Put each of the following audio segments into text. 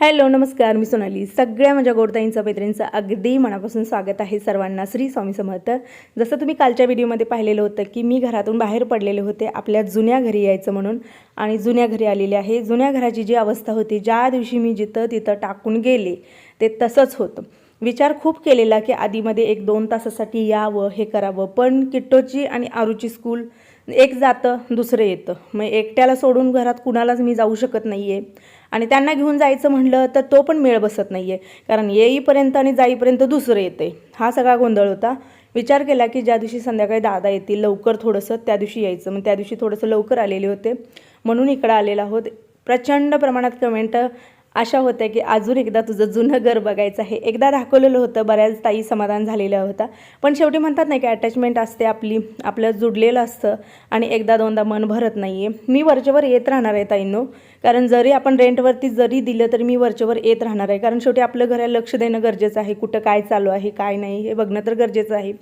Hello नमस्कार मी सोनाली. सगळ्या माझ्या गोडताईंचं मैत्रिणींचं अगदी मनापासून स्वागत आहे सर्वांना. श्री स्वामी समर्थ. जसं तुम्ही कालच्या व्हिडिओमध्ये पाहिलेलं होतं की मी घरातून बाहेर पडलेले होते आपल्या जुन्या घरी यायचं म्हणून. आणि जुन्या घरी आलेले आहे. जुन्या घराची जी अवस्था होती ज्या दिवशी मी जिथं तिथं टाकून गेले ते तसंच होतं. विचार खूप केलेला की आधीमध्ये एक दोन तासासाठी यावं हे करावं. पण किट्टोची आणि आरूची स्कूल एक जातं दुसरं येतं. मग एकट्याला सोडून घरात कुणालाच मी जाऊ शकत नाही आहे आणि त्यांना घेऊन जायचं म्हणलं तर तो पण मेळ बसत नाही आहे कारण येईपर्यंत आणि जाईपर्यंत दुसरं येतं आहे हा सगळा गोंधळ होता. विचार केला की ज्या दिवशी संध्याकाळी दादा येतील लवकर थोडंसं त्या दिवशी यायचं. मग त्या दिवशी थोडंसं लवकर आलेले होते. म्हणून इकडं आलेलं आहोत. प्रचंड प्रमाणात कमेंट अशा होत्या की अजून एकदा तुझं जुनं घर बघायचं आहे. एकदा दाखवलेलं होतं. बऱ्याच ताई समाधान झालेलं होता. पण शेवटी म्हणतात नाही की अटॅचमेंट असते आपली. आपलं जुडलेलं असतं. आणि एकदा दोनदा मन भरत नाही आहे मी वरच्यावर येत राहणार आहे ताईंनो. कारण जरी आपण रेंटवरती जरी दिलं तरी मी वरच्यावर येत राहणार आहे. कारण शेवटी आपलं घराला लक्ष देणं गरजेचं आहे. कुठं काय चालू आहे काय नाही हे बघणं तर गरजेचं आहे.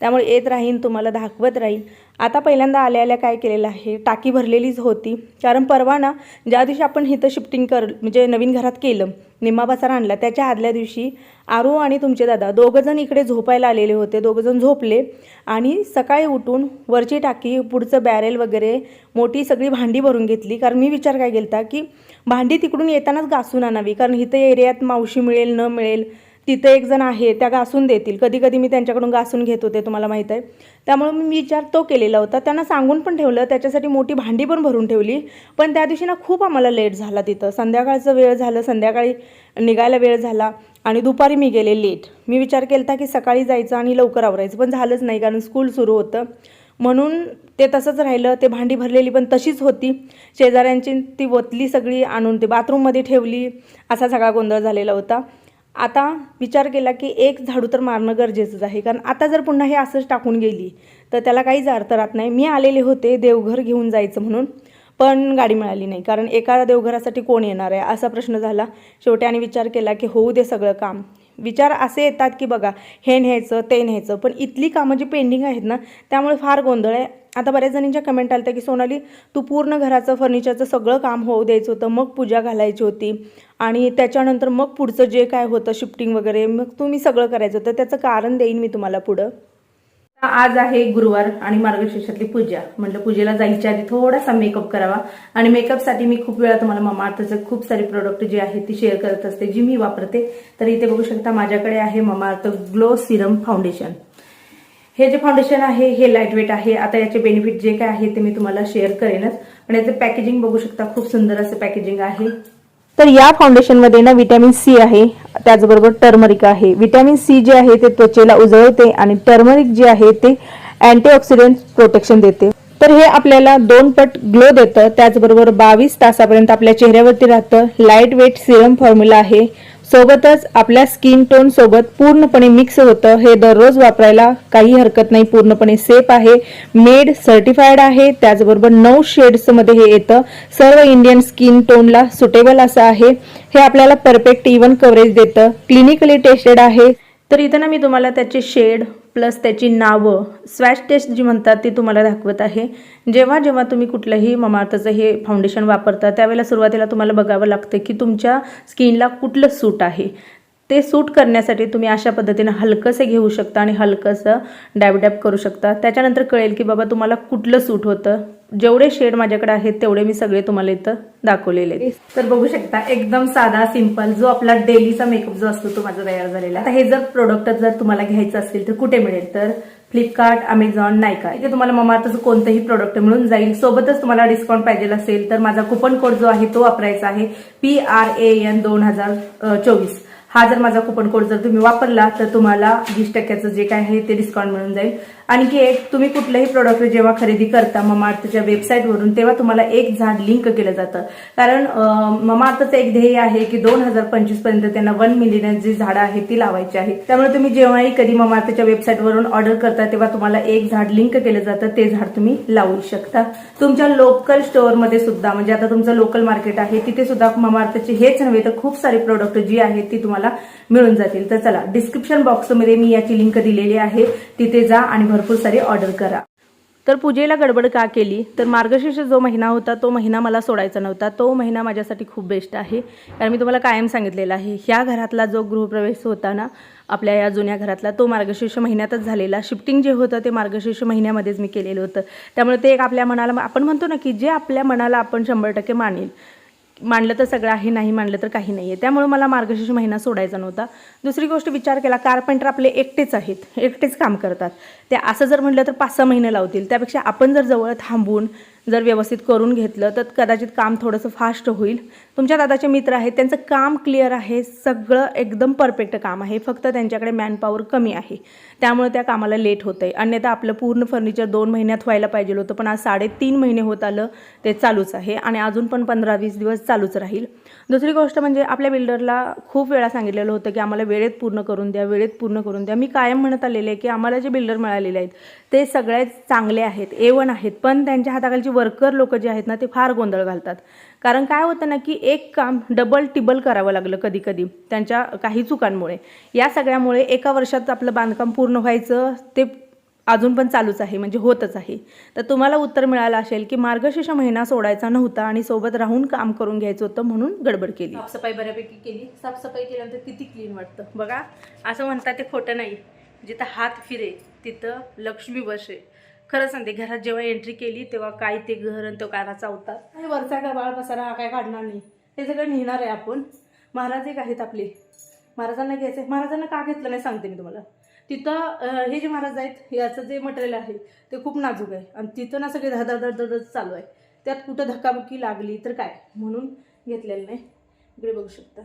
त्यामुळे येत राहीन तुम्हाला दाखवत राहील आता पहिल्यांदा आल्या आल्या काय केलेलं आहे? टाकी भरलेलीच होती. कारण परवा ना ज्या दिवशी आपण इथं शिफ्टिंग कर म्हणजे नवीन घरात केलं निम्मा आणला. त्याच्या आदल्या दिवशी आरू आणि तुमचे दादा दोघंजण इकडे झोपायला आलेले होते. दोघंजण झोपले आणि सकाळी उठून वरची टाकी पुढचं बॅरेल वगैरे मोठी सगळी भांडी भरून घेतली. कारण मी विचार काय केला की भांडी तिकडून येतानाच घासून आणावी. कारण इथं एरियात मावशी मिळेल न मिळेल तिथं एक जण आहे त्या घासून देतील. कधी कधी मी त्यांच्याकडून घासून घेत होते तुम्हाला माहीत आहे. त्यामुळे मी विचार तो केलेला होता. त्यांना सांगून पण ठेवलं त्याच्यासाठी मोठी भांडी पण भरून ठेवली. पण त्या दिवशी ना खूप आम्हाला लेट झाला तिथं. संध्याकाळचं वेळ झालं संध्याकाळी निघायला वेळ झाला आणि दुपारी मी गेले लेट. मी विचार केला की सकाळी जायचं आणि लवकर आवरायचं पण झालंच नाही कारण स्कूल सुरू होतं. म्हणून ते तसंच राहिलं ते भांडी भरलेली पण तशीच होती. शेजाऱ्यांची ती ओतली सगळी आणून ते बाथरूममध्ये ठेवली. असा सगळा गोंधळ झालेला होता. आता विचार केला की एक झाडू तर मारणं गरजेचंच आहे. कारण आता जर पुन्हा हे असंच टाकून गेली तर त्याला काहीच अर्थ राहत नाही. मी आलेले होते देवघर घेऊन जायचं म्हणून पण गाडी मिळाली नाही. कारण एका देवघरासाठी कोण येणार आहे? असा प्रश्न झाला. शेवटी आणि विचार केला की होऊ दे सगळं काम. विचार असे येतात की बघा हे न्यायचं ते न्यायचं. पण इथली कामं जी पेंडिंग आहेत ना त्यामुळे फार गोंधळ आहे. आता बऱ्याच जणींच्या कमेंट आल्या की सोनाली तू पूर्ण घराचं फर्निचरचं सगळं काम होऊ द्यायचं होतं मग पूजा घालायची होती. आणि त्याच्यानंतर मग पुढचं जे काय होतं शिफ्टिंग वगैरे मग तुम्ही सगळं करायचं होतं. त्याचं कारण देईन मी तुम्हाला पुढं. आज आहे गुरुवार आणि मार्गशीर्षातली पूजा. म्हटलं पूजेला जायच्या आधी थोडासा मेकअप करावा. आणि मेकअपसाठी मी खूप वेळा तुम्हाला ममा अर्थचे खूप सारे प्रोडक्ट जे आहेत ती शेअर करत असते जी मी वापरते. तर इथे बघू शकता माझ्याकडे आहे ममा अर्थ ग्लो सिरम फाउंडेशन हे जे फाउंडेशन आहे हे लाइट वेट आहे. आता याचे बेनिफिट जे काय आहे ते मी तुम्हाला शेअर करेनच. आणि याचं पॅकेजिंग बघू शकता खूप सुंदर असं पॅकेजिंग आहे. तर या फाउंडेशनमध्ये ना विटॅमिन सी आहे त्याचबरोबर टर्मरिक आहे. विटॅमिन सी जे आहे ते त्वचेला उजळते आणि टर्मरिक जे आहे ते अँटीऑक्सिडंट प्रोटेक्शन देते. तर हे आपल्याला दोन पट ग्लो देतं. त्याचबरोबर बावीस तासापर्यंत आपल्या चेहऱ्यावरती राहतं. लाइट वेट सिरम फॉर्म्युला आहे. सोबतच आपल्या स्किन टोन सोबत पूर्णपणे मिक्स होतं. हे दररोज वापरायला काही हरकत नाही. पूर्णपणे सेफ आहे. मेड सर्टिफाईड आहे. त्याचबरोबर नऊ शेड्समध्ये हे येतं. सर्व इंडियन स्किन टोनला सुटेबल असं आहे. हे आपल्याला परफेक्ट इव्हन कव्हरेज देतं. क्लिनिकली टेस्टेड आहे. तर इथं ना मी तुम्हाला त्याचे शेड प्लस त्याची नावं स्वॅश टेस्ट जी म्हणतात ती तुम्हाला दाखवत आहे. जेव्हा जेव्हा तुम्ही कुठलंही ममार्थचं हे फाउंडेशन वापरता त्यावेळेला सुरुवातीला तुम्हाला बघावं लागतं की तुमच्या स्किनला कुठलं सूट आहे. ते सूट करण्यासाठी तुम्ही अशा पद्धतीनं हलकंसं घेऊ शकता आणि हलकंसं डॅबडॅब करू शकता. त्याच्यानंतर कळेल की बाबा तुम्हाला कुठलं सूट होतं. जेवढे शेड माझ्याकडे आहेत तेवढे मी सगळे तुम्हाला इथं दाखवलेले आहेत. तर बघू शकता एकदम साधा सिंपल जो आपला डेलीचा मेकअप जो असतो तो माझा तयार झालेला. आता हे जर प्रोडक्ट जर तुम्हाला घ्यायचं असेल तर कुठे मिळेल? तर फ्लिपकार्ट अमेझॉन नायका इथे तुम्हाला ममार्थचं कोणतंही प्रोडक्ट मिळून जाईल सोबतच तुम्हाला डिस्काउंट पाहिजे असेल तर माझा कुपन कोड जो आहे तो वापरायचा आहे पी आर ए एन दोन हजार चोवीस. हा जर माझा कुपन कोड जर तुम्ही वापरला तर तुम्हाला वीस टक्क्याचं जे काय आहे ते डिस्काउंट मिळून जाईल. आणखी एक तुम्ही कुठलंही प्रोडक्ट जेव्हा खरेदी करता ममाअर्थच्या वेबसाईटवरून तेव्हा तुम्हाला एक झाड लिंक केलं जातं. कारण ममाअर्थचं एक ध्येय आहे की दोन हजार पंचवीसपर्यंत त्यांना वन मिलियन जी झाडं आहेत ती लावायची आहेत. त्यामुळे तुम्ही जेव्हाही कधी ममाअर्थच्या वेबसाईटवरून ऑर्डर करता तेव्हा तुम्हाला एक झाड लिंक केलं जातं ते झाड तुम्ही लावू शकता. तुमच्या लोकल स्टोअरमध्ये सुद्धा म्हणजे आता तुमचं लोकल मार्केट आहे तिथे सुद्धा ममार्थचे हेच नव्हे तर खूप सारे प्रोडक्ट जी आहेत ती तुम्हाला मिळून जातील. तर चला डिस्क्रिप्शन बॉक्समध्ये मी याची लिंक दिलेली आहे तिथे जा आणि भरपूर सारी ऑर्डर करा. तर पूजेला गडबड का केली? तर मार्गशीर्ष जो महिना होता तो महिना मला सोडायचा नव्हता. तो महिना माझ्यासाठी खूप बेस्ट आहे. कारण मी तुम्हाला कायम सांगितलेला आहे ह्या घरातला जो गृहप्रवेश होता ना आपल्या या जुन्या घरातला तो मार्गशीर्ष महिन्यातच झालेला. शिफ्टिंग जे होतं ते मार्गशीर्ष महिन्यामध्येच मी केलेलं होतं. त्यामुळे ते एक आपल्या मनाला आपण म्हणतो ना की जे आपल्या मनाला आपण शंभर टक्के मानेल. मांडलं तर सगळं आहे नाही मांडलं तर काही नाही आहे त्यामुळे मला मार्गशीर्ष महिना सोडायचा नव्हता. दुसरी गोष्ट विचार केला कारपेंटर आपले एकटेच आहेत एकटेच काम करतात. ते असं जर म्हटलं तर पाच सहा महिने लावतील. त्यापेक्षा आपण जर जवळ थांबून जर व्यवस्थित करून घेतलं तर कदाचित काम थोडंसं फास्ट होईल. तुमच्या दादाचे मित्र आहेत त्यांचं काम क्लिअर आहे सगळं एकदम परफेक्ट काम आहे. फक्त त्यांच्याकडे मॅनपॉवर कमी आहे. त्यामुळे त्या कामाला लेट होतं आहे. अन्यथा आपलं पूर्ण फर्निचर दोन महिन्यात व्हायला पाहिजे होतं पण आज साडेतीन महिने होत आलं ते चालूच आहे. आणि अजून पण पंधरा वीस दिवस चालूच राहील. दुसरी गोष्ट म्हणजे आपल्या बिल्डरला खूप वेळा सांगितलेलं होतं की आम्हाला वेळेत पूर्ण करून द्या वेळेत पूर्ण करून द्या. मी कायम म्हणत आलेले आहे की आम्हाला जे बिल्डर मिळालेले आहेत ते सगळ्यात चांगले आहेत ए वन आहेत. पण त्यांच्या हाताखालची वर्कर लोक जे आहेत ना ते फार गोंधळ घालतात. कारण काय होतं ना की एक काम डबल टिबल करावं लागलं कधी कधी त्यांच्या काही चुकांमुळे. या सगळ्यामुळे एका वर्षात आपलं बांधकाम पूर्ण व्हायचं ते अजून पण चालूच आहे म्हणजे होतच आहे. तर तुम्हाला उत्तर मिळालं असेल की मार्गशीर्ष महिना सोडायचा नव्हता आणि सोबत राहून काम करून घ्यायचं होतं म्हणून गडबड केली. साफसफाई बऱ्यापैकी केली. साफसफाई केल्यानंतर किती क्लीन वाटतं? बघा असं म्हणतात ते खोटं नाही. जिथं हात फिरे तिथं लक्ष्मी बसे. खरं सांगते घरात जेव्हा एंट्री केली तेव्हा काय ते घर आणि तो कारा होता आणि वरचा का बाळ पसारा हा काय काढणार नाही. हे सगळं नेणार आहे आपण. महाराज एक आहेत आपले. महाराजांना घ्यायचं महाराजांना का घेतलं नाही सांगते मी तुम्हाला. तिथं हे जे महाराज आहेत याचं जे मटेरियल आहे ते खूप नाजूक आहे. आणि तिथं ना सगळे धड धड चालू आहे. त्यात कुठं धक्काबुक्की लागली तर काय? म्हणून घेतलेलं नाही. इकडे बघू शकता.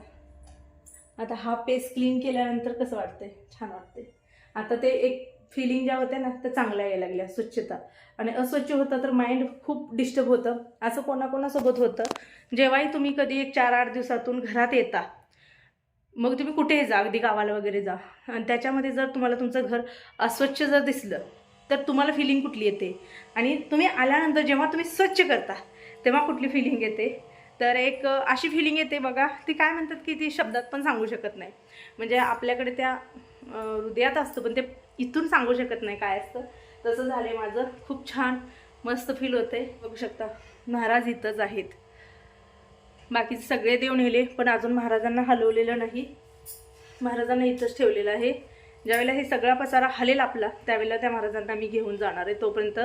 आता हा पेस क्लीन केल्यानंतर कसं वाटतंय? छान वाटतंय. आता ते एक फिलिंग ज्या होत्या ना त्या चांगल्या यायला लागल्या स्वच्छता. आणि अस्वच्छ होतं तर माइंड खूप डिस्टर्ब होतं. असं कोणाकोणासोबत होतं. जेव्हाही तुम्ही कधी एक चार आठ दिवसातून घरात येता मग तुम्ही कुठेही जा अगदी गावाला वगैरे जा. आणि त्याच्यामध्ये जर तुम्हाला तुमचं घर अस्वच्छ जर दिसलं तर तुम्हाला फिलिंग कुठली येते? आणि तुम्ही आल्यानंतर जेव्हा तुम्ही स्वच्छ करता तेव्हा कुठली फिलिंग येते? तर एक अशी फिलिंग येते बघा ती काय म्हणतात की ती शब्दात पण सांगू शकत नाही. म्हणजे आपल्याकडे त्या हृदयात असतं पण ते इथून सांगू शकत नाही काय असतं. तसं झालं आहे माझं. खूप छान मस्त फील होते बघू शकता महाराज इथंच आहेत. बाकीचे सगळे देव नेले पण अजून महाराजांना हलवलेलं नाही. महाराजांना इथंच ठेवलेलं आहे. ज्यावेळेला हे सगळा पसारा हलेल आपला त्यावेळेला त्या महाराजांना मी घेऊन जाणार आहे. तोपर्यंत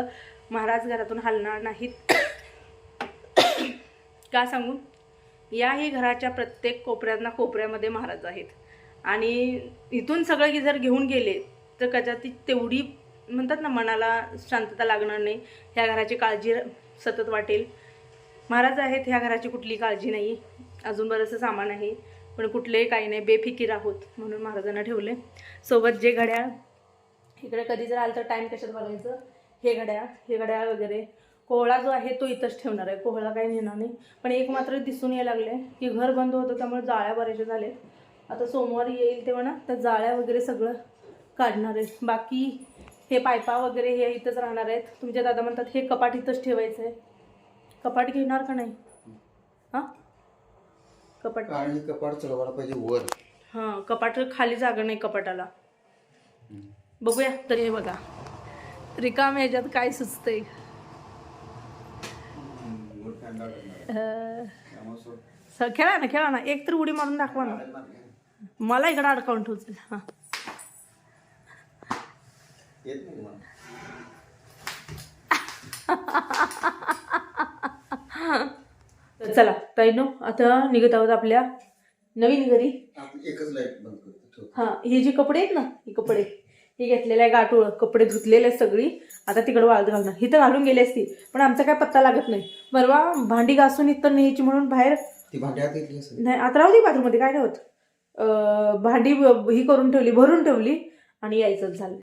महाराज घरातून हलणार नाहीत. का सांगू? याही घराच्या प्रत्येक कोपऱ्यांना कोपऱ्यामध्ये महाराज आहेत. आणि इथून सगळं की जर घेऊन गेले तर कदाचित तेवढी म्हणतात ना मनाला शांतता लागणार नाही. ह्या घराची काळजी सतत वाटेल. महाराज आहेत ह्या घराची कुठली काळजी नाही. अजून बरंचसं सामान आहे पण कुठलेही काही नाही बेफिकीर आहोत म्हणून महाराजांना ठेवले सोबत जे घड्याळ इकडे कधी जर आलं तर टाईम कशात बघायचं हे घड्याळ हे घड्याळ वगैरे. कोहळा जो आहे तो इथंच ठेवणार आहे. कोहळा काही नेणार नाही. पण एक मात्र दिसून यायला लागले की घर बंद होतं त्यामुळे जाळ्या बऱ्याचशा झाले आता सोमवारी येईल तेव्हा ना त्या जाळ्या वगैरे सगळं काढणार आहे. बाकी हे पायपा वगैरे हे इथंच राहणार आहेत. तुमच्या दादा म्हणतात हे कपाट इथंच ठेवायचं आहे कपाट घेणार का नाही? हां? कपाट? आणि कपाट चढवायला पाहिजे वर. हां कपाट खाली जागा नाही कपाटाला. बघूया तरी हे बघा. रिकाम ह्याच्यात काय सुचतंय? खेळा ना खेळा ना. एक तर उडी मारून दाखवा ना. मला इकडं अडकावून ठेवतील. हां. येत नाही. तर चला ताईनो आता निघत आहोत आपल्या नवीन घरी. एकच लाइट बंद करतो ठेव. हा हे जे कपडे आहेत ना हे कपडे हे घेतलेले आहे गाठोळ कपडे धुतलेले आहेत सगळी. आता तिकडे वाळत घालणार. इथं घालून गेली असती पण आमचा काय पत्ता लागत नाही. परवा भांडी घासून इथं न्यायची म्हणून बाहेर ती भांडी आत घेतली असेल. नाही आता राहू दे बाथरूममध्ये काय नाही होत. अं, भांडी ही करून ठेवली भरून ठेवली आणि यायचंच झालं.